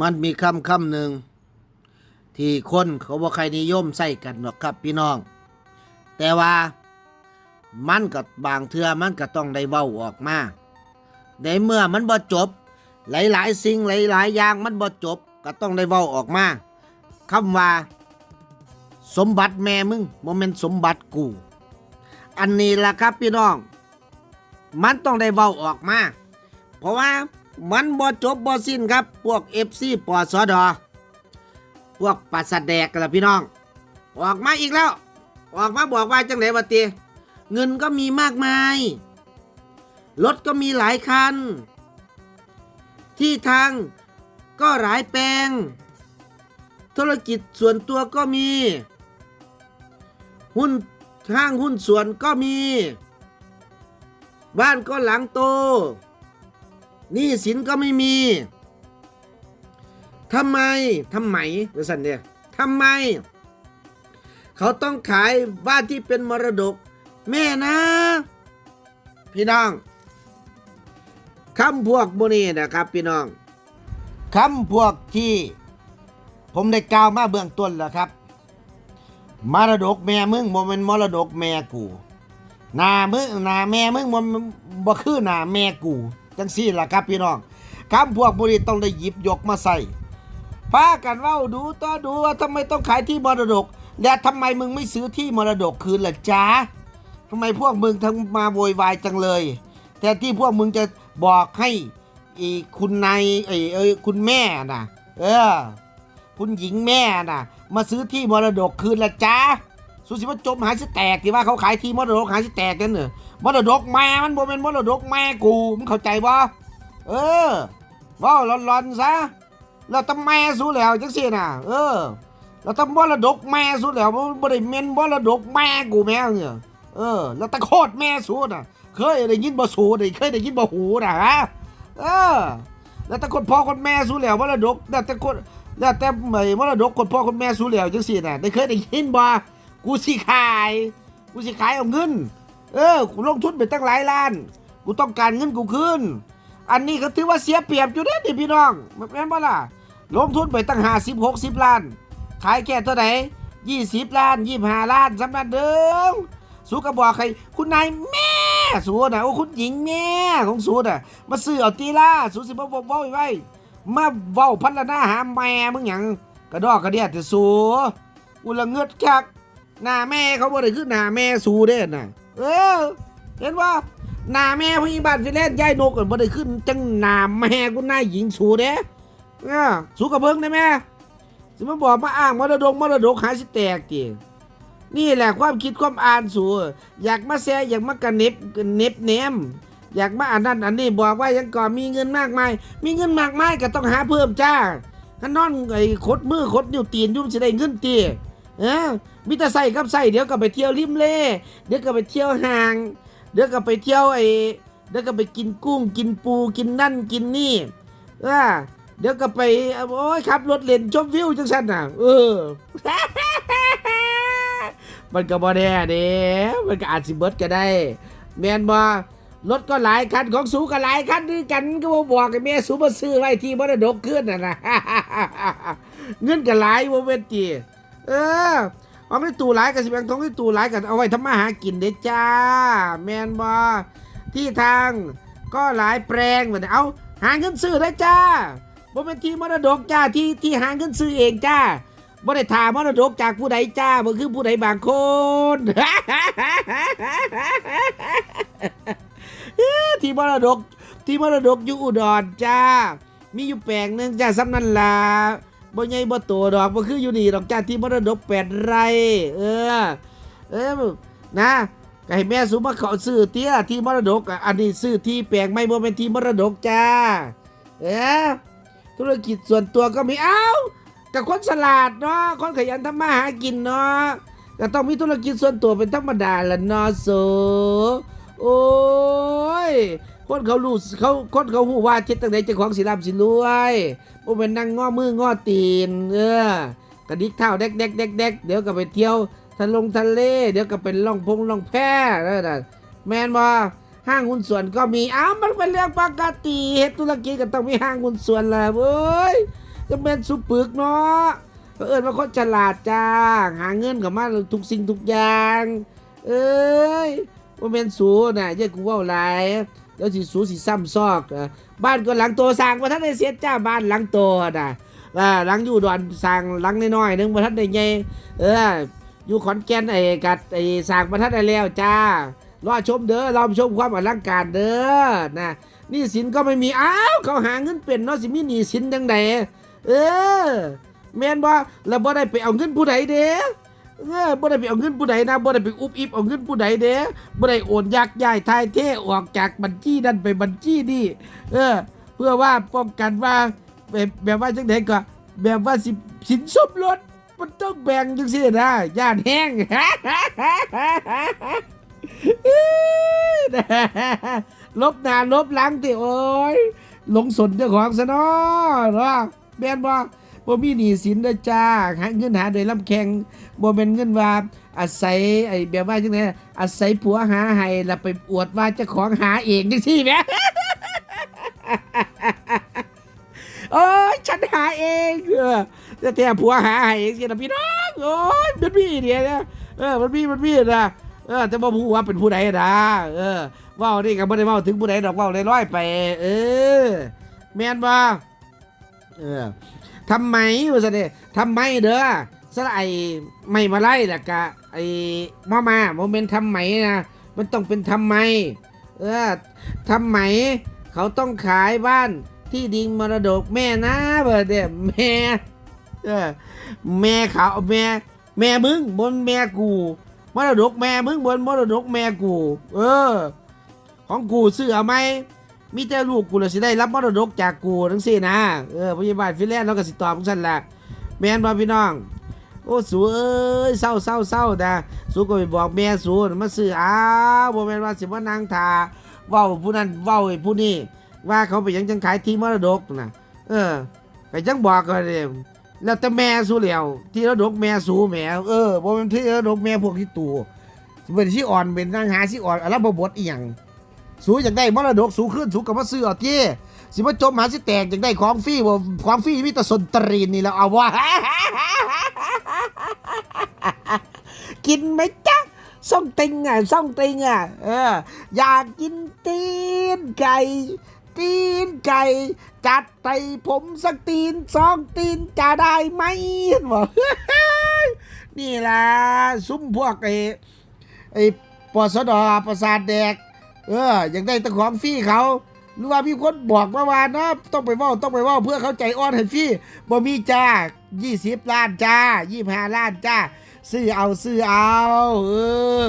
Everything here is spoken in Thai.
มันมีคำคำหนึ่ง ที่คนเขาบ่ใครนิยมใส่กันหรอกครับพี่น้อง แต่ว่ามันกับบางเทื่อมันก็ต้องได้เว้าออกมาในเมื่อมันบ่จบ หลายๆ สิ่งหลายๆอย่างมันบ่จบ ก็ต้องได้เว้าออกมาคำว่า สมบัติแม่มึงโมเมนสมบัติกู อันนี้ล่ะครับพี่น้อง มันต้องได้เว้าออกมา เพราะว่า มันบ่จบบ่สิ้นครับ พวก FC ปสดอพวกปัสสแดกกันละพี่น้อง ออกมาอีกแล้ว ออกมาบอกว่าจังไหนวะเตีเงินก็มีมากมาย รถก็มีหลายคัน ที่ทางก็หลายแปลง ธุรกิจส่วนตัวก็มี หุ้นห้างหุ้นส่วนก็มี บ้านก็หลังโต หนี้สินก็ไม่มีทำไมทำไมว่าสันเนี่ยทำไม เขาต้องขายบ้านที่เป็นมรดก แม่นะ พี่น้องคำพวกโมนี่นะครับ พี่น้องคำพวกที่ ผมได้กล่าวมาเบื้องต้นแล้วครับมรดกแม่มึงบ่แมันมรดกแม่กูนามึงนาแม่มึงมันบ่คือนาแม่กู จังซี่ล่ะครับพี่น้องคำพวกบุรีต้องได้หยิบยกมาใส่พากันเว้าดูต่อดูว่าทำไมต้องขายที่มรดก และทำไมมึงไม่ซื้อที่มรดกคืนล่ะจ๊ะทำไมพวกมึงทั้งมาโวยวายจังเลย แต่ที่พวกมึงจะบอกให้อีคุณนายไอ้เอ้ยคุณแม่น่ะ เออ คุณหญิงแม่น่ะ มาซื้อที่มรดกคืนละจ้า สุสิว่าจมหายสิแตกที่ว่าเขาขายที่มรดกหายสิแตกกันเนอะมรดกแม่มันบ่เป็นมรดกแม่กูมึงเข้าใจบ่เออเว่าร้อนๆซะเราต้องแม่สู้แล้วจังซี่น่ะ เออ เราต้องมรดกแม่สู้แล้วบ่ได้เมนมรดกแม่กูแม่เนี่ยเออ แล้วตะโคตรแม่สู้น่ะ เคยได้ยินบ่สู้ได้เคยได้ยินบ่หูน่ะฮะเออ แล้วแต่คนพ่อคนแม่สู้แล้วมรดกแล้วแต่คนแล้วแต่ไอ้มรดกคนพ่อคนแม่สู้แล้วจังซี่น่ะได้เคยได้ยินบ่ กูสิขาย กูสิขายเอาเงิน เออ กูลงทุนไปตั้งหลายล้าน กูต้องการเงินกูคืน อันนี้ก็ถือว่าเสียเปรียบอยู่เด้นี่พี่น้องแม่นบ่ล่ะ ลงทุนไปตั้ง50 60ล้าน ขายแค่เท่าไหร่20ล้าน25ล้านสำนันเดิมสูก็บอกใคร คุณนายแม่สูนะโอ้คุณหญิงแม่ของสูน่ะ มาซื้อเอาตีล่าสูสิบ่บอกเว้าไว้ มาเว้าพันละหน้าหาแม่มึงหยังกระดอกกระเดียแต่สูกูละเงือดคัก หน้าแม่เขาบ่ได้คือหน้าแม่สูเด้น่ะ เออ เห็นว่าหน้าแม่พยาบาลฟิแลนซ์ยายนกกันบ่ได้ขึ้น จังหน้าแม่กูหน้าหญิงสูเด้เออสูกับเบิ่งได้แม่สิมาบอกมาอ้างมรดกมรดกหาสิแตกตินี่แหละความคิดความอ่านสูอยากมาแซ่อยากมากระเน็บเน็บแหนมอยากมาอันนั้นอันนี้บอกว่ายังก่อนมีเงินมากมาย มีเงินมากมายก็ต้องหาเพิ่มจ้าถ้านอนไอ้คดมือคดนิ้วตีนยุ่มสิได้เงินตี เออมิตรใส่กับใส่เดี๋ยวก็ไปเที่ยวริมเล่เดี๋ยวก็ไปเที่ยวห่าง เดี๋ยวก็ไปเที่ยวไอ้เดี๋ยวก็ไปกินกุ้ง กินปูกินนั่นกินนี่เออเดี๋ยวก็ไปโอ้ยขับรถเล่นชมวิวจังสันน่ะ เออ มันก็บ่แน่เด้มันก็อาจสิเบิดก็ได้ แมนบ่รถก็หลายคันของสูก็หลายคันด้วยกันก็บ่บอกให้แม่สูมาซื้อไว้ที่มรดกขึ้นน่ะนะเงินก็หลายบ่เว้นติ เออเอาไม่ตู้หลายก็สิแบ่งทองให้ตู้หลายกันเอาไว้ทำมาหากินเด้จ้า แมนบ่ที่ทางก็หลายแปลงเหมือนเอาหาเงินซื้อได้จ้าบ่เป็นที่มรดกจ้าที่ที่หาเงินซื้อเองจ้าบ่ได้ถามมรดกจากผู้ใดจ้าบ่คือผู้ใดบางคนที่มรดกที่มรดกอยู่อุดรจ้า มีอยู่แปลงหนึงจ้าสำนั่นลา บ่ใหญ่บ่โตดอกบ่คืออยู่นี่ดอกจ้าที่มรดกแปดไร เออ เออนะไก็ให้แม่สุมาขอซื้อเตี้ยที่มรดกอันนี้ซื้อที่แปลงไม่บ่เป็นที่มรดกจ้า เออธุรกิจส่วนตัวก็มีเอ้ากับคนฉลาดเนาะคนขยันทำมาหากินเนาะก็ต้องมีธุรกิจส่วนตัวเป็นธรรมดาละเนาะโสโอ้ย คนเขารู้เขาคนเขาหูว่าทิศตั้งไหนเจ้าของสิรำสิรวยบ่เป็นนั่งง้อมือง้อตีนเออกระดิกเท้าแดกแดกแดกแดกเดี๋ยวก็ไปเที่ยวทะลงทะเล เดี๋ยวก็เป็นล่องพงล่องแพแล้วนะแมนบ่ห้างหุ้นส่วนก็มีอ้าวมันเป็นเรื่องปกติเฮ็ดธุรกิจก็ต้องมีห้างหุ้นส่วนแหละเว้ยจะเป็นสุปึกเนาะเอิญว่าคนฉลาดจ้าหาเงินกับมาทุกสิ่งทุกอย่าง เอ้ยว่าเป็นสูน่ะเยอะกูว่าหลาย เดี๋ยวสิสูสิซ้ำซอกบ้านก็หลังโตสร้างมาท่านได้เสียจ้าบ้านหลังโตนะอ่าหลังอยู่ดอนสร้างหลังน้อยๆหนึงมาท่านได้ไงเอออยู่ขอนแก่นไอ้กัดไอ้สร้างมาท่านได้แล้วจ้ารอชมเด้อรอชมความอลังการเด้อนะนี่สินก็ไม่มีอ้าวเขาหาเงินเป็นเนาะสิมีหนี้สินจังใดเออแม่นบ่แล้วบ่ได้ไปเอาเงินผู้ใดเด้ เออบ่ได้ไปเอาเงินผู้ใดนะบ่ได้ไปอุบอิบเอาเงินผู้ใดเด้บ่ได้โอนยักย้ายทายเทออกจากบัญชีนั้นไปบัญชีนี่เออ เพื่อว่าป้องกันว่าแบบแบบว่าจังไดก็แบบว่าสิสินสมรสมันต้องแบ่งจังซี่นะย่านแห้งลบหน้าลบหลังติโอ้ยหลงสนเจ้าของซะเนาะเนาะแม่นบ่ บ่มีหนี้สินเด้อจ้าหาเงินหาโดยลำแข็งบ่แม่นเงินว่าอาศัยไอ้แบบว่าจังไดอาศัยผัวหาให้แล้วไปอวดว่าเจ้าของหาเองจังซี่แหมโอ้ยฉันหาเองเออแต่แต่ผัวหาให้เองสินะพี่น้องโอ้ยมันมีเนี่ยนะเออมันมีมันมีนะเออแต่บ่รู้ว่าเป็นผู้ใดนะเออว้านี่ก็บ่ได้เว้าถึงผู้ใดดอกเว้าลอยๆไป เออ แม่นบ่เออ ทำไมว่าซั่นเด้ทำไมเด้อสระไอ้ไม่มาไล่ล่ะกะไอ้มามาบ่แม่นทำไมนะมันต้องเป็นทำไม เออทำไม เขาต้องขายบ้านที่ดินมรดกแม่นะเบอร์เดียแม่เออแม่เขาแม่แม่มึงบนแม่กูมรดกแม่มึงบนมรดกแม่กู เออ ของกูซื้อเอาไหม มีแต่ลูกกูเลยสิได้รับมรดกจากกูทั้งสิ้นนะ เออพยาบาลฟินแลนด์เราก็สิตอบของฉันละแม่นบ่พี่น้อง โอ้สูเอ้ยเศร้าเศร้าเศร้านะสูก็ไปบอกแม่สูมาซื้ออ้าวบ่แมนว่าสิมานั่งทาเว้าผู้นั้นเว้าไอ้ผู้นี้ว่าเขาไปยังจังขายที่มรดกนะเออไปจังบอกก็เลยแล้วแต่แม่สูแล้วที่มรดกแม่สูแหมเออบ่แมนที่มรดกแม่พวกที่ตู่สิเป็นที่อ่อนเป็นนางหาสิอ่อนอะไรบ่บทอีหยัง สูอยากได้มรดกสูขึ้นสูก็มาซื้อเอาเจ้สิมาจมหาสิแตกอยากได้ของฟรีบ่ของฟรีมีแต่สนตรีนนี่แล้วเอาว่ากินไหมจ๊ะส้มติงอะส้มติงอะเอออยากกินตีนไก่ตีนไก่จัดไปผมสักตีนสองตีนจะได้ไหมบอกนี่ล่ะซุ้มพวกไอ้ไอ้ปสดประสาทแดก เอออยากได้ตะของฟรี่เขาหรือว่ามีคนบอกมาว่านะ ต้องไปว่าต้องไปว่าเพื่อเขาใจอ่อนให้ฟรี่บ่มีจ้า20 ล้านจ้า 25 ล้านจ้า ซื้อเอาซื้อเอา เออ